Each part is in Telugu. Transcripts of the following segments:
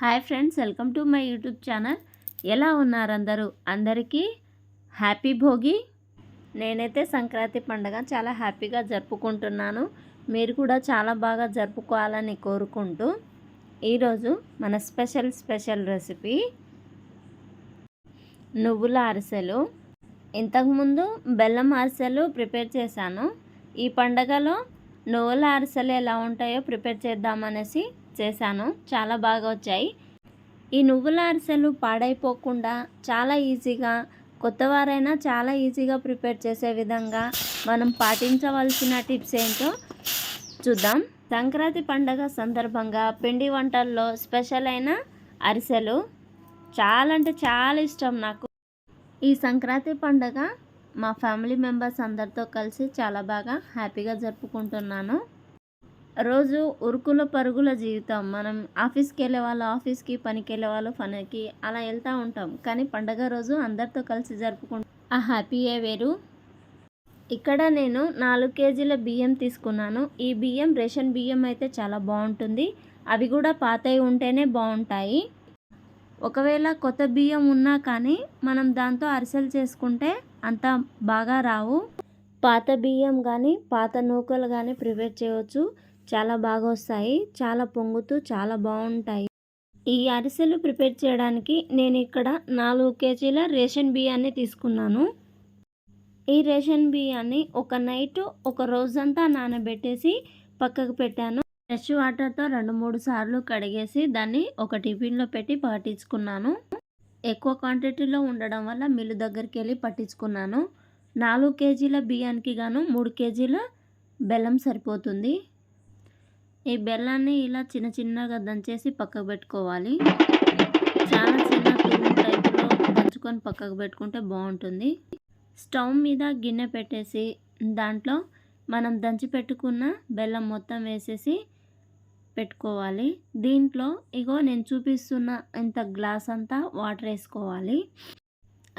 Hi friends welcome to my YouTube channel. ఎలా ఉన్నారు అందరూ? అందరికీ హ్యాపీ భోగి. నేనైతే సంక్రాంతి పండుగ చాలా హ్యాపీగా జరుపుకుంటున్నాను. మీరు కూడా చాలా బాగా జరుపుకోవాలని కోరుకుంటూ ఈరోజు మన స్పెషల్ స్పెషల్ రెసిపీ నువ్వుల అరిసెలు. ఇంతకుముందు బెల్లం అరిసెలు ప్రిపేర్ చేశాను. ఈ పండగలో నువ్వుల అరిసెలు ఎలా ఉంటాయో ప్రిపేర్ చేద్దామనేసి చేశాను. చాలా బాగా వచ్చాయి. ఈ నువ్వుల అరిసెలు పాడైపోకుండా చాలా ఈజీగా కొత్తవారైనా చాలా ఈజీగా ప్రిపేర్ చేసే విధంగా మనం పాటించవలసిన టిప్స్ ఏంటో చూద్దాం. సంక్రాంతి పండగ సందర్భంగా పిండి వంటల్లో స్పెషల్ అయిన అరిసెలు చాలా అంటే చాలా ఇష్టం నాకు. ఈ సంక్రాంతి పండగ మా ఫ్యామిలీ మెంబర్స్ అందరితో కలిసి చాలా బాగా హ్యాపీగా జరుపుకుంటున్నాను. రోజు ఉరుకుల పరుగుల జీవితం. మనం ఆఫీస్కి వెళ్ళే వాళ్ళు ఆఫీస్కి పనికి వెళ్ళే వాళ్ళు పనికి అలా వెళ్తూ ఉంటాం. కానీ పండగ రోజు అందరితో కలిసి జరుపుకుంటాం ఆ హ్యాపీయే వేరు. ఇక్కడ నేను నాలుగు కేజీల బియ్యం తీసుకున్నాను. ఈ బియ్యం రేషన్ బియ్యం అయితే చాలా బాగుంటుంది. అవి కూడా పాతవి ఉంటేనే బాగుంటాయి. ఒకవేళ కొత్త బియ్యం ఉన్నా కానీ మనం దాంతో అరిసెలు చేసుకుంటే అంత బాగా రావు. పాత బియ్యం కానీ పాత నూకలు కానీ ప్రిపేర్ చేయవచ్చు చాలా బాగా వస్తాయి. చాలా పొంగుతూ చాలా బాగుంటాయి. ఈ అరిసెలు ప్రిపేర్ చేయడానికి నేను ఇక్కడ నాలుగు కేజీల రేషన్ బియ్యాన్ని తీసుకున్నాను. ఈ రేషన్ బియ్యాన్ని ఒక నైట్ ఒక రోజంతా నానబెట్టేసి పక్కకు పెట్టాను. ఫ్రెష్ వాటర్తో రెండు మూడు సార్లు కడిగేసి దాన్ని ఒక టిఫిన్లో పెట్టి పట్టించుకున్నాను. ఎక్కువ క్వాంటిటీలో ఉండడం వల్ల మిల్లు దగ్గరికి వెళ్ళి పట్టించుకున్నాను. నాలుగు కేజీల బియ్యానికి గాను మూడు కేజీల బెల్లం సరిపోతుంది. ఈ బెల్లాన్ని ఇలా చిన్న చిన్నగా దంచేసి పక్కకు పెట్టుకోవాలి. చాలా చిన్న తురుము టైపులో దంచుకొని పక్కకు పెట్టుకుంటే బాగుంటుంది. స్టవ్ మీద గిన్నె పెట్టేసి దాంట్లో మనం దంచి పెట్టుకున్న బెల్లం మొత్తం వేసేసి పెట్టుకోవాలి. దీంట్లో ఇగో నేను చూపిస్తున్న ఇంత గ్లాస్ అంతా వాటర్ వేసుకోవాలి.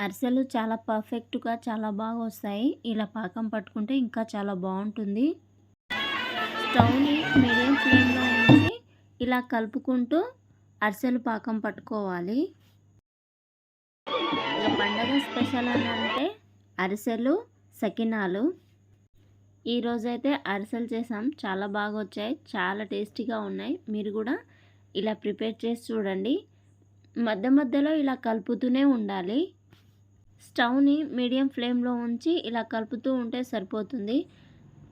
అరిసెలు చాలా పర్ఫెక్ట్గా చాలా బాగా వస్తాయి. ఇలా పాకం పట్టుకుంటే ఇంకా చాలా బాగుంటుంది. స్టవ్ని మీడియం ఫ్లేమ్లో ఉంచి ఇలా కలుపుకుంటూ అరిసెలు పాకం పట్టుకోవాలి. ఇక పండగ స్పెషల్ అని అంటే అరిసెలు సకినాలు. ఈరోజైతే అరిసెలు చేసాం. చాలా బాగా వచ్చాయి చాలా టేస్టీగా ఉన్నాయి. మీరు కూడా ఇలా ప్రిపేర్ చేసి చూడండి. మధ్య మధ్యలో ఇలా కలుపుతూనే ఉండాలి. స్టవ్ని మీడియం ఫ్లేమ్లో ఉంచి ఇలా కలుపుతూ ఉంటే సరిపోతుంది.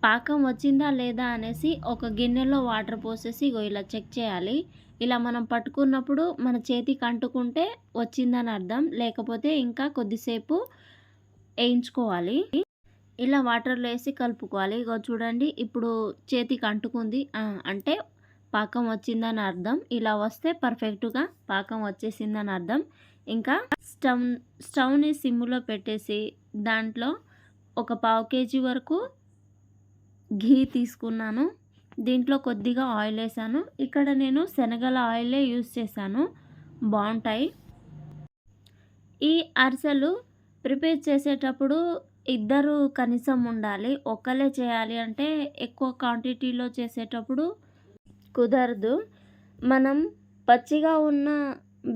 పాకం వచ్చిందా లేదా అనేసి ఒక గిన్నెలో వాటర్ పోసేసి ఇలా చెక్ చేయాలి. ఇలా మనం పట్టుకున్నప్పుడు మన చేతికి అంటుకుంటే వచ్చిందని అర్థం. లేకపోతే ఇంకా కొద్దిసేపు వేయించుకోవాలి. ఇలా వాటర్లో వేసి కలుపుకోవాలి. ఇగో చూడండి ఇప్పుడు చేతికి అంటుకుంది అంటే పాకం వచ్చిందని అర్థం. ఇలా వస్తే పర్ఫెక్ట్గా పాకం వచ్చేసిందని అర్థం. ఇంకా స్టవ్ స్టవ్ని సిమ్లో పెట్టేసి దాంట్లో ఒక పావు కేజీ వరకు ఘీ తీసుకున్నాను. దీంట్లో కొద్దిగా ఆయిల్ వేసాను. ఇక్కడ నేను శనగల ఆయిలే యూస్ చేశాను. బాగుంటాయి. ఈ అరిసెలు ప్రిపేర్ చేసేటప్పుడు ఇద్దరు కనీసం ఉండాలి. ఒక్కలే చేయాలి అంటే ఎక్కువ క్వాంటిటీలో చేసేటప్పుడు కుదరదు. మనం పచ్చిగా ఉన్న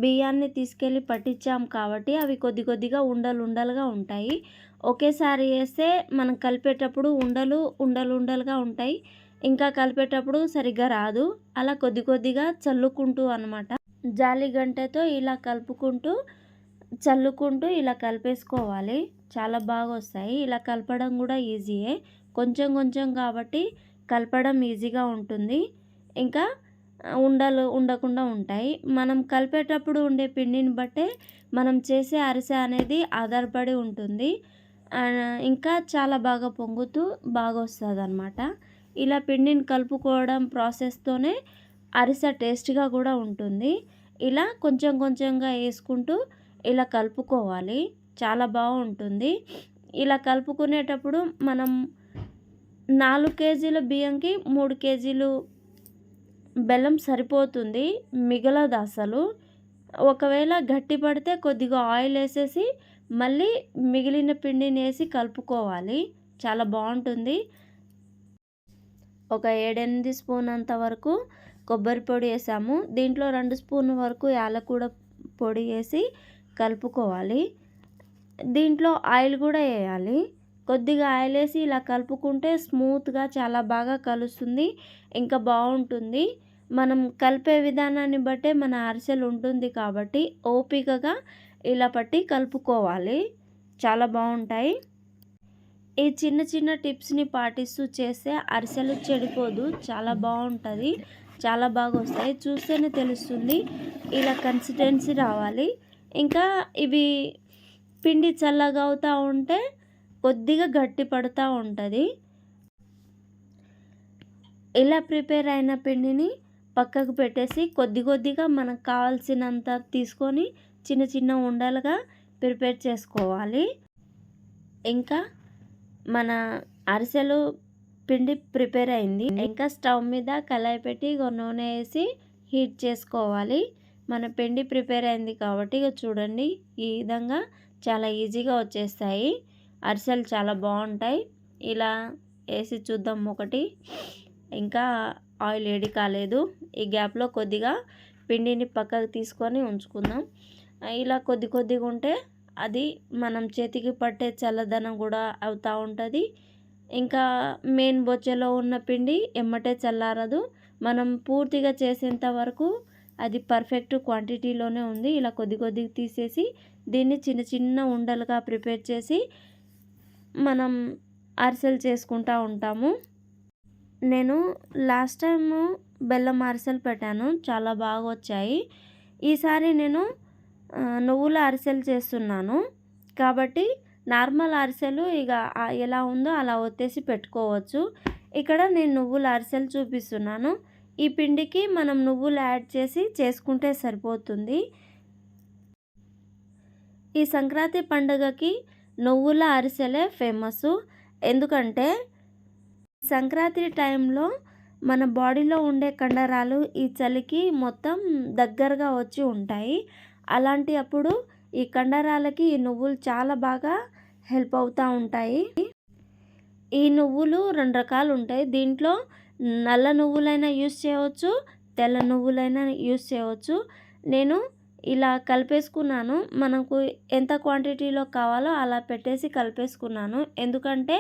బియ్యాన్ని తీసుకెళ్ళి పట్టించాం కాబట్టి అవి కొద్ది కొద్దిగా ఉండలు ఉండలుగా ఉంటాయి. ఒకేసారి వేస్తే మనం కలిపేటప్పుడు ఉండలు ఉండలు ఉండలుగా ఉంటాయి. ఇంకా కలిపేటప్పుడు సరిగ్గా రాదు. అలా కొద్ది కొద్దిగా చల్లుకుంటూ అనమాట జాలి గంటతో ఇలా కలుపుకుంటూ చల్లుకుంటూ ఇలా కలిపేసుకోవాలి. చాలా బాగా వస్తాయి. ఇలా కలపడం కూడా ఈజీయే. కొంచెం కొంచెం కాబట్టి కలపడం ఈజీగా ఉంటుంది. ఇంకా ఉండలు ఉండకుండా ఉంటాయి. మనం కలిపేటప్పుడు ఉండే పిండిని బట్టే మనం చేసే అరిసె అనేది ఆధారపడి ఉంటుంది. ఇంకా చాలా బాగా పొంగుతూ బాగా వస్తుంది అనమాట ఇలా పిండిని కలుపుకోవడం ప్రాసెస్తోనే అరిసె టేస్ట్గా కూడా ఉంటుంది. ఇలా కొంచెం కొంచెంగా వేసుకుంటూ ఇలా కలుపుకోవాలి. చాలా బాగుంటుంది. ఇలా కలుపుకునేటప్పుడు మనం నాలుగు కేజీల బియ్యంకి మూడు కేజీలు బెల్లం సరిపోతుంది మిగలదు అసలు ఒకవేళ గట్టి పడితే కొద్దిగా ఆయిల్ వేసేసి మళ్ళీ మిగిలిన పిండిని వేసి కలుపుకోవాలి. చాలా బాగుంటుంది. ఒక ఏడెనిమిది స్పూన్ అంత వరకు కొబ్బరి పొడి వేసాము. దీంట్లో రెండు స్పూన్ వరకు యాలకూడ పొడి వేసి కలుపుకోవాలి. దీంట్లో ఆయిల్ కూడా వేయాలి. కొద్దిగా ఆయిల్ వేసి ఇలా కలుపుకుంటే స్మూత్గా చాలా బాగా కలుస్తుంది. ఇంకా బాగుంటుంది. మనం కలిపే విధానాన్ని బట్టే మన అరిసెలు ఉంటుంది కాబట్టి ఓపికగా ఇలా పట్టి కలుపుకోవాలి. చాలా బాగుంటాయి. ఈ చిన్న చిన్న టిప్స్ని పాటిస్తూ చేస్తే అరిసెలు చెడిపోదు. చాలా బాగుంటుంది. చాలా బాగా వస్తాయి చూస్తేనే తెలుస్తుంది. ఇలా కన్సిస్టెన్సీ రావాలి. ఇంకా ఇవి పిండి చల్లగా అవుతూ ఉంటే కొద్దిగా గట్టి పడుతూ ఉంటుంది. ఇలా ప్రిపేర్ అయిన పిండిని పక్కకు పెట్టేసి కొద్ది కొద్దిగా మనకు కావాల్సినంత తీసుకొని చిన్న చిన్న ఉండలుగా ప్రిపేర్ చేసుకోవాలి. ఇంకా మన అరిసెలు పిండి ప్రిపేర్ అయింది. ఇంకా స్టవ్ మీద కళాయి పెట్టి నూనె వేసి హీట్ చేసుకోవాలి. మన పిండి ప్రిపేర్ అయింది కాబట్టి ఇక చూడండి ఈ విధంగా చాలా ఈజీగా వచ్చేస్తాయి. అరిసెలు చాలా బాగుంటాయి. ఇలా వేసి చూద్దాం ఒకటి. ఇంకా ఆయిల్ వేడి కాలేదు. ఈ గ్యాప్లో కొద్దిగా పిండిని పక్కకు తీసుకొని ఉంచుకుందాం. ఇలా కొద్ది కొద్దిగా ఉంటే అది మనం చేతికి పట్టే చల్లదనం కూడా అవుతూ ఉంటుంది. ఇంకా మెయిన్ బొచ్చెలో ఉన్న పిండి ఎమ్మటే చల్లారదు. మనం పూర్తిగా చేసేంత వరకు అది పర్ఫెక్ట్ క్వాంటిటీలోనే ఉంది. ఇలా కొద్ది కొద్దిగా తీసేసి దీన్ని చిన్న చిన్న ఉండలుగా ప్రిపేర్ చేసి మనం అరిసెలు చేసుకుంటూ ఉంటాము. నేను లాస్ట్ టైము బెల్లం అరిసెలు పెట్టాను. చాలా బాగా వచ్చాయి. ఈసారి నేను నువ్వుల అరిసెలు చేస్తున్నాను. కాబట్టి నార్మల్ అరిసెలు ఇక ఎలా ఉందో అలా ఒత్తేసి పెట్టుకోవచ్చు. ఇక్కడ నేను నువ్వుల అరిసెలు చూపిస్తున్నాను. ఈ పిండికి మనం నువ్వులు యాడ్ చేసి చేసుకుంటే సరిపోతుంది. ఈ సంక్రాంతి పండుగకి నువ్వుల అరిసెలే ఫేమస్. ఎందుకంటే సంక్రాంతి టైంలో మన బాడీలో ఉండే కండరాలు ఈ చలికి మొత్తం దగ్గరగా వచ్చి ఉంటాయి. అలాంటి అప్పుడు ఈ కండరాలకి ఈ నువ్వులు చాలా బాగా హెల్ప్ అవుతూ ఉంటాయి. ఈ నువ్వులు రెండు రకాలు ఉంటాయి. దీంట్లో నల్ల నువ్వులైనా యూస్ చేయవచ్చు తెల్ల నువ్వులైనా యూస్ చేయవచ్చు. నేను ఇలా కలిపేసుకున్నాను. మనకు ఎంత క్వాంటిటీలో కావాలో అలా పెట్టేసి కలిపేసుకున్నాను. ఎందుకంటే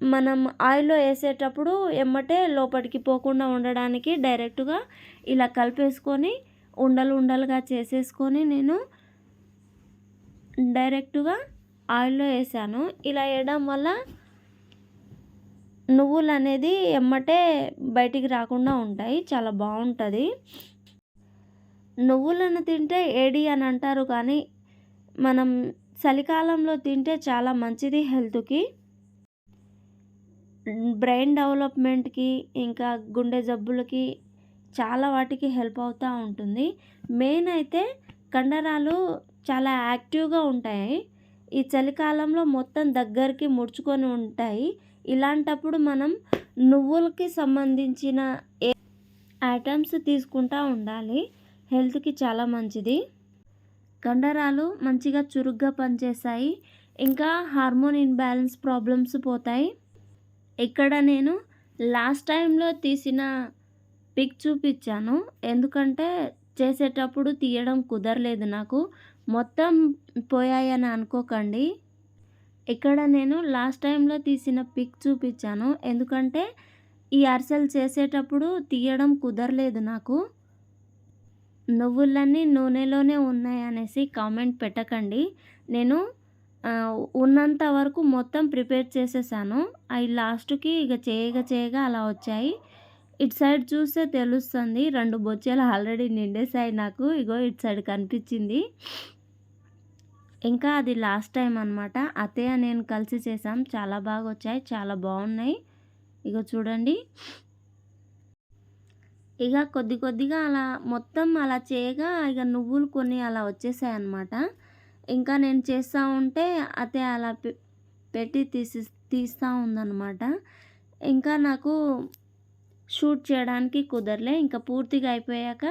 మనం ఆయిల్లో వేసేటప్పుడు ఎమ్మటే లోపలికి పోకుండా ఉండడానికి డైరెక్ట్గా ఇలా కలిపేసుకొని ఉండలు ఉండలుగా చేసేసుకొని నేను డైరెక్ట్గా ఆయిల్లో వేసాను. ఇలా వేయడం వల్ల నువ్వులు అనేది ఎమ్మటే బయటికి రాకుండా ఉంటాయి. చాలా బాగుంటుంది. నువ్వులను తింటే ఏడి అని అంటారు కానీ మనం చలికాలంలో తింటే చాలా మంచిది హెల్త్కి. బ్రెయిన్ డెవలప్మెంట్కి ఇంకా గుండె జబ్బులకి చాలా వాటికి హెల్ప్ అవుతూ ఉంటుంది. మెయిన్ అయితే కండరాలు చాలా యాక్టివ్గా ఉంటాయి. ఈ చలికాలంలో మొత్తం దగ్గరికి ముడుచుకొని ఉంటాయి. ఇలాంటప్పుడు మనం నువ్వులకి సంబంధించిన ఏ ఐటమ్స్ తీసుకుంటూ ఉండాలి. హెల్త్కి చాలా మంచిది. కండరాలు మంచిగా చురుగ్గా పనిచేస్తాయి. ఇంకా హార్మోన్ ఇన్బ్యాలెన్స్ ప్రాబ్లమ్స్ పోతాయి. ఇక్కడ నేను లాస్ట్ టైంలో తీసిన పిక్ చూపించాను ఎందుకంటే చేసేటప్పుడు తీయడం కుదరలేదు నాకు. మొత్తం పోయాయని అనుకోకండి. ఇక్కడ నేను లాస్ట్ టైంలో తీసిన పిక్ చూపించాను ఎందుకంటే ఈ అరిసెలు చేసేటప్పుడు తీయడం కుదరలేదు నాకు. నువ్వులన్నీ నూనెలోనే ఉన్నాయి అనేసి కామెంట్ పెట్టకండి. నేను ఉన్నంత వరకు మొత్తం ప్రిపేర్ చేసేసాను. అవి లాస్ట్కి ఇక చేయగా చేయగా అలా వచ్చాయి. ఇటు సైడ్ చూస్తే తెలుస్తుంది రెండు బొచ్చెలు ఆల్రెడీ నిండేసాయి నాకు. ఇగో ఇటు సైడ్ కనిపించింది. ఇంకా అది లాస్ట్ టైం అనమాట అత్తయ్య నేను కలిసి చేసాం. చాలా బాగా వచ్చాయి చాలా బాగున్నాయి. ఇగో చూడండి. ఇక కొద్ది కొద్దిగా అలా మొత్తం అలా చేయగా ఇక నువ్వులు కొన్ని అలా వచ్చేసాయి అనమాట ఇంకా నేను చేస్తూ ఉంటే అతే అలా పెట్టి తీసి తీస్తూ ఉందన్నమాట. ఇంకా నాకు షూట్ చేయడానికి కుదరలే. ఇంకా పూర్తిగా అయిపోయాక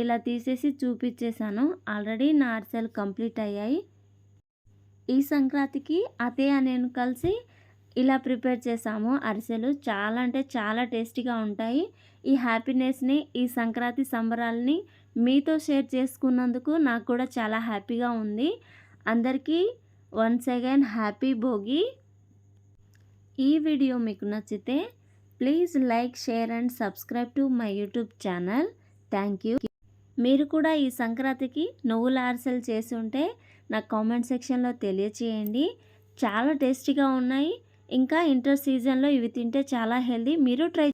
ఇలా తీసేసి చూపించేశాను ఆల్రెడీ నా అరిసెలు కంప్లీట్ అయ్యాయి. ఈ సంక్రాంతికి అతయ్య నేను కలిసి ఇలా ప్రిపేర్ చేసాము. అరిసెలు చాలా అంటే చాలా టేస్టీగా ఉంటాయి. ఈ హ్యాపీనెస్ని ఈ సంక్రాంతి సంబరాలని మీతో షేర్ చేసుకున్నందుకు నాకు కూడా చాలా హ్యాపీగా ఉంది. అందరికీ వన్స్ అగైన్ హ్యాపీ భోగి. ఈ వీడియో మీకు నచ్చితే please like share and subscribe to my YouTube channel. Thank you. మీరు కూడా ఈ సంక్రాంతికి నువ్వుల అరిసెలు చేసి ఉంటే నాకు కామెంట్ సెక్షన్లో తెలియచేయండి. చాలా టేస్టీగా ఉన్నాయి. ఇంకా ఇంటర్ సీజన్లో ఇవి తింటే చాలా హెల్దీ. మీరు ట్రై